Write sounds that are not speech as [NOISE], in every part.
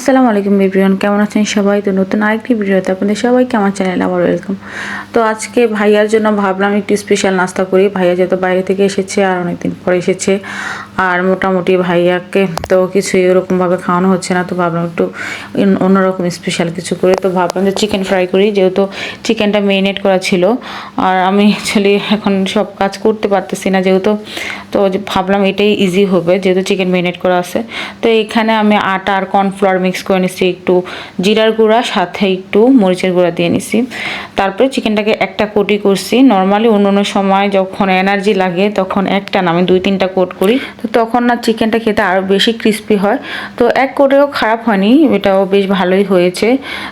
আসসালামু আলাইকুম এভরিওয়ান, কেমন আছেন সবাই? তো নতুন আরেকটি ভিডিওতে আপনাদের সবাইকে আমার চ্যানেলে আবার ওয়েলকাম। তো আজকে ভাইয়ার জন্য ভাবলাম একটু স্পেশাল নাস্তা করি। ভাইয়া যেহেতু বাইরে থেকে এসেছে আর অনেকদিন পরে এসেছে, আর মোটামুটি ভাইয়াকে তো কিছু এরকমভাবে খাওয়ানো হচ্ছে না, তো ভাবলাম একটু অন্য- অন্যরকম স্পেশাল কিছু করে। তো ভাবলাম যে চিকেন ফ্রাই করি, যেহেতু চিকেনটা মেরিনেট করা ছিল, আর আমি অ্যাকচুয়ালি এখন সব কাজ করতে পারতেছি না যেহেতু। তো ভাবলাম এটাই ইজি হবে, যেহেতু চিকেন মেরিনেট করা আছে। তো এখানে আমি আটা আর কর্নফ্লাওয়ার মিক্স করে নিচ্ছি একটু জিরার গুঁড়া, সাথে একটু মরিচের গুঁড়া দিয়ে নিছি। তারপরে চিকেনটাকে একটা কোটি করছি। নর্মালি অন্য অন্য সময় যখন এনার্জি লাগে তখন একটা না, আমি দুই তিনটা কোট করি। তো তখন না চিকেনটা খেতে আরও বেশি ক্রিস্পি হয়। তো এক কোটেও খারাপ হয়নি, এটাও বেশ ভালোই হয়েছে।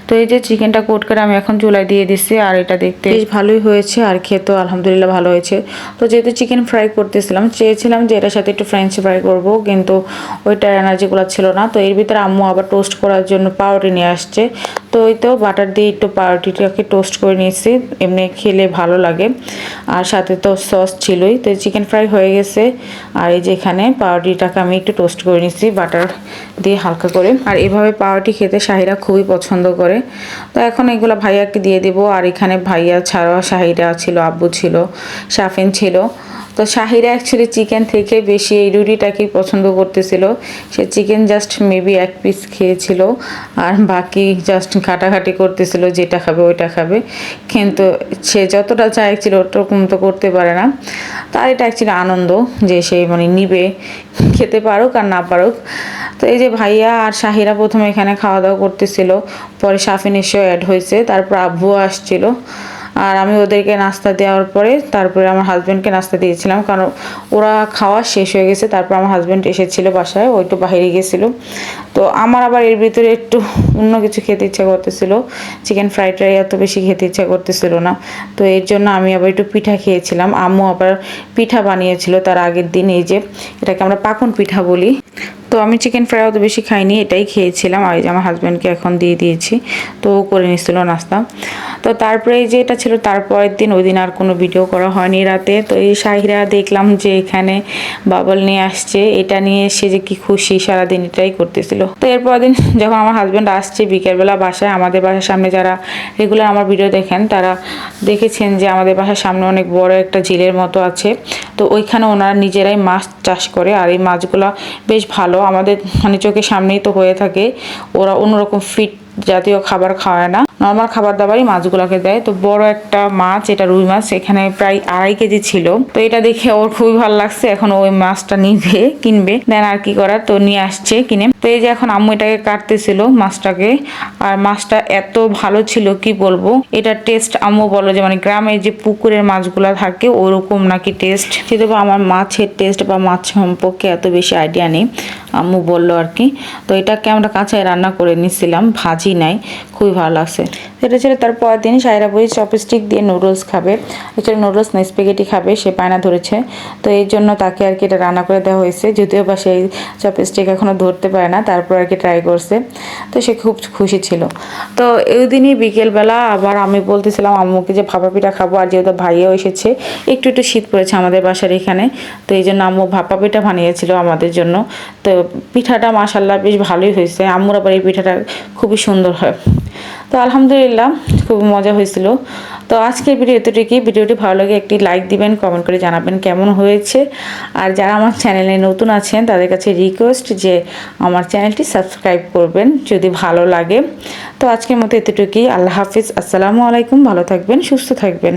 তো এই যে চিকেনটা কোট করে আমি এখন চুলায় দিয়ে দিচ্ছি আর এটা দেখতে বেশ ভালোই হয়েছে আর খেতেও আলহামদুলিল্লাহ ভালো হয়েছে। তো যেহেতু চিকেন ফ্রাই করতেছিলাম, চেয়েছিলাম যে এটার সাথে একটু ফ্রেঞ্চ ফ্রাই করব, কিন্তু ওইটার এনার্জিগুলো ছিল না। তো এর ভিতরে আম্মু আবার টোস্ট করার জন্য পাউরুটি নিয়ে আসছে। তো ওই তো বাটার দিয়ে একটু পাউরুটিটাকে টোস্ট করে নিয়েছি। এমনি খেলে ভালো লাগে। আর সাথে তো সস ছিলই। তো চিকেন ফ্রাই হয়ে গেছে। আর এই যে এখানে পাউরুটিটাকে আমি একটু টোস্ট করে নিয়েছি বাটার দিয়ে হালকা করে। আর এভাবে পাউরুটি খেতে শাহিরা খুবই পছন্দ করে। তো এখন এগুলো ভাইয়াকে দিয়ে দিব। আর এখানে ভাইয়া ছাড়াও শাহিরা ছিল, আব্বু ছিল, শাফিন ছিল। তো শাহিরা অ্যাকচুয়ালি চিকেন থেকে বেশি এই রুটিটাকেই পছন্দ করতেছিল। সে চিকেন জাস্ট মেবি এক পিস খেয়েছিল। আর বাকি জাস্ট ঘাটাঘাটি করতেছিল, যেটা খাবে ওইটা খাবে। কিন্তু সে যতটা চাইছিল ওরকম তো করতে পারে না। তার এটা অ্যাকচুয়ালি আনন্দ যে সে মানে নিবে, খেতে পারুক আর না পারুক। তো এই যে ভাইয়া আর শাহিরা প্রথমে এখানে খাওয়া দাওয়া করতেছিল, পরে সাফিন এসেও অ্যাড হয়েছে, তারপর আব্বু আসছিল। আর আমি ওদেরকে নাস্তা দেওয়ার পরে তারপরে আমার হাজব্যান্ডকে নাস্তা দিয়েছিলাম, কারণ ওরা খাওয়া শেষ হয়ে গেছে, তারপর আমার হাজব্যান্ড এসেছিল বাসায় ও একটু বাইরে গেছিল। তো আমার আবার এর ভিতরে একটু অন্য কিছু খেতে ইচ্ছা করতেছিল চিকেন ফ্রাইড রাইস এত বেশি খেতে ইচ্ছা করতেছিল না। তো এর জন্য আমি আবার একটু পিঠা খেয়েছিলাম, আম্মু আবার পিঠা বানিয়েছিল তার আগের দিন, এই যে এটাকে আমরা পাকন পিঠা বলি। তো আমি চিকেন ফ্রাই অত বেশি খাইনি, এটাই খেয়েছিলাম। আর আমার হাজব্যান্ডকে এখন দিয়ে দিয়েছি, তো করে নিচ্ছিল নাস্তা। তো তারপরে যে এটা ছিল, তারপরের দিন ওই দিন আর কোনো ভিডিও করা হয়নি রাতে। তো এই শাহিরা দেখলাম যে এখানে বাবল নিয়ে আসছে, এটা নিয়ে এসে যে কি খুশি, সারাদিন এটাই করতেছিল। তো এরপর দিন [LAUGHS] যখন আমার হাজব্যান্ড আসছে বিকেলবেলা বাসায়, আমাদের বাসার সামনে যারা রেগুলার আমার ভিডিও দেখেন, তারা দেখেছেন যে আমাদের বাসার সামনে অনেক বড় একটা ঝিলের মতো আছে। তো ওইখানে ওনারা নিজেরাই মাছ চাষ করে আর এই মাছগুলো বেশ ভালো। আমাদের মানে চোখের সামনেই তো হয়ে থাকে। ওরা অন্যরকম ফিট জাতীয় খাবার খাওয়ায় না। নর্মাল খাবার দাবারই মাছগুলোকে দেয়। তো বড় একটা মাছ, এটা রুই মাছ, এখানে প্রায় আড়াই কেজি ছিল। তো এটা দেখে ওর খুবই ভালো লাগছে, এখন ওই মাছটা নিবে, কিনবে। দেন আর কি করার, তো নিয়ে আসছে কিনে। তো এই যে এখন আম্মু এটাকে কাটতেছিল মাছটাকে। আর মাছটা এত ভালো ছিল, কি বলব? এটা টেস্ট আম্মু বলো যে মানে গ্রামে যে পুকুরের মাছগুলো থাকে, ওরকম নাকি টেস্ট যেহেতু আমার মাছের টেস্ট বা মাছ সম্পর্কে এত বেশি আইডিয়া নেই, আম্মু বলল আর কি। তো এটাকে আমরা কাঁচায় রান্না করে নিছিলাম, ভাজি নাই, খুবই ভালো লাগছে। এটা ছিল তার পরের দিন সায়রা বই চপস্টিক দিয়ে নুডলস খাবে। অ্যাকচুয়ালি নুডলস না স্পেগেটি খাবে, সে পায়না ধরেছে। তো এই জন্য তাকে আর কি এটা রান্না করে দেওয়া হয়েছে। যদিও বা সেই চপস্টিক এখনও ধরতে পারে না, তারপর আর কি ট্রাই করছে। তো সে খুব খুশি ছিল। তো এই দিনই বিকেলবেলা আবার আমি বলতেছিলাম, আম্মুকে যে ভাপা পিঠা খাব আর যেহেতু ভাইয়াও এসেছে, একটু একটু শীত পড়েছে আমাদের বাসার এখানে। তো এই জন্য আম্মু ভাপা পিঠা বানিয়েছিল আমাদের জন্য। তো পিঠাটা মাসাল্লাহ বেশ ভালোই হয়েছে। আম্মুর আবার এই পিঠাটা খুবই সুন্দর হয়। তো আলহামদুলিল্লাহ, খুব মজা হয়েছিল। তো আজকের ভিডিও এতটুকুই ভিডিওটি ভালো লাগে একটি লাইক দিবেন কমেন্ট করে জানাবেন কেমন হয়েছে। আর যারা আমার চ্যানেলে নতুন আছেন, তাদের কাছে রিকোয়েস্ট যে আমার চ্যানেলটি সাবস্ক্রাইব করবেন, যদি ভালো লাগে। তো আজকের মতো এতটুকুই, আল্লাহ হাফিজ, আসসালামু আলাইকুম, ভালো থাকবেন, সুস্থ থাকবেন।